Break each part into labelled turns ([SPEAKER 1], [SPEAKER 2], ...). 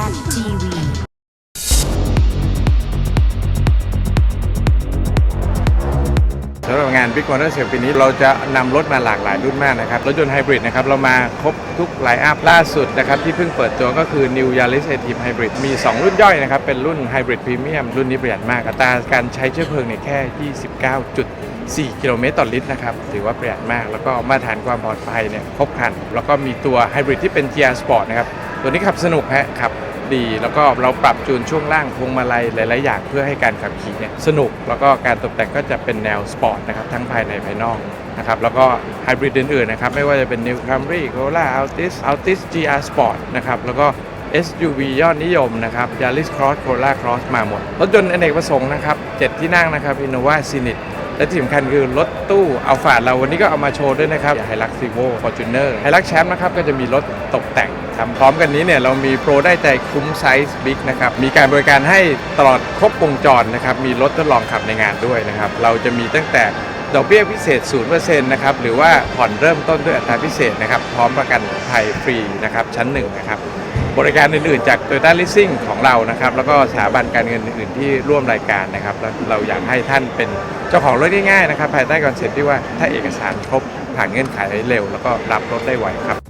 [SPEAKER 1] Zen TV.
[SPEAKER 2] สำหรับงาน Big Motor Sale ปีนี้เราจะนำรถมาหลากหลายรุ่นมากนะครับ รถยนต์ไฮบริดนะครับ เรามาครบทุกไลน์อัพล่าสุดนะครับ ที่เพิ่งเปิดตัวก็คือ New Yaris a t i v Hybrid มี 2 รุ่นย่อยนะครับ เป็นรุ่น Hybrid Premium รุ่นนี้ประหยัดมากอัตราการใช้เชื้อเพลิงเนี่ยแค่ 29.4กิโลเมตรต่อลิตรนะครับ ถือว่าประหยัดมาก แล้วก็มาตรฐานความปลอดภัยเนี่ยครบครัน แล้วก็มีตัวไฮบริดที่เป็น GR Sport นะครับ ตัวนี้ขับสนุกฮะขับ ดี แล้วก็เราปรับจูนช่วงล่างพวงมาลัยหลายๆอย่างเพื่อให้การขับขี่เนี่ยสนุก แล้วก็การตกแต่งก็จะเป็นแนวสปอร์ตนะครับทั้งภายในภายนอกนะครับแล้วก็ไฮบริดอื่นๆนะครับไม่ว่าจะเป็น New Camry Corolla Altis Altis GR Sport นะครับแล้วก็ SUV ยอดนิยมนะครับ Yaris Cross Corolla Cross มาหมด รถยนต์อเนกประสงค์นะครับ 7 ที่นั่งนะครับ Innova Scenic และที่สำคัญคือรถตู้อัลฟาเราวันนี้ก็เอามาโชว์ด้วยนะครับไฮลักซีโวฟอร์จูเนอร์ไฮลักแชมป์นะครับก็จะมีรถตกแต่งทำพร้อมกันนี้เนี่ยเรามีโปรได้ใจคุ้มไซส์บิ๊กนะครับมีการบริการให้ตลอดครบวงจรนะครับมีรถทดลองขับในงานด้วยนะครับเราจะมีตั้งแต่ ดอกเบี้ยพิเศษ 0%นะครับ หรือว่าผ่อนเริ่มต้นด้วยอัตราพิเศษนะครับ พร้อมประกันภัยฟรีนะครับ ชั้นหนึ่งนะครับ บริการอื่นๆ จาก t o y ต้าลิสซิ่งของเรานะครับ แล้วก็สถาบันการเงินอื่นๆ ที่ร่วมรายการนะครับแล้วเราอยากให้ท่านเป็นเจ้าของรถง่ายๆนะครับ ภายใต้คอนเซ็ปต์ที่ว่าถ้าเอกสารครบผ่านเงื่อนไขเร็ว แล้วก็รับรถได้ไวครับ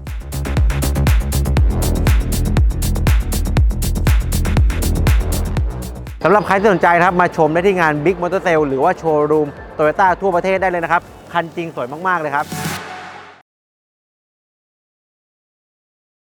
[SPEAKER 3] สำหรับใครที่สนใจนะครับมาชมได้ที่งาน Big Motor Sale หรือว่าโชว์รูมโตโยต้าทั่วประเทศได้เลยนะครับ คันจริงสวยมาก ๆ เลยครับ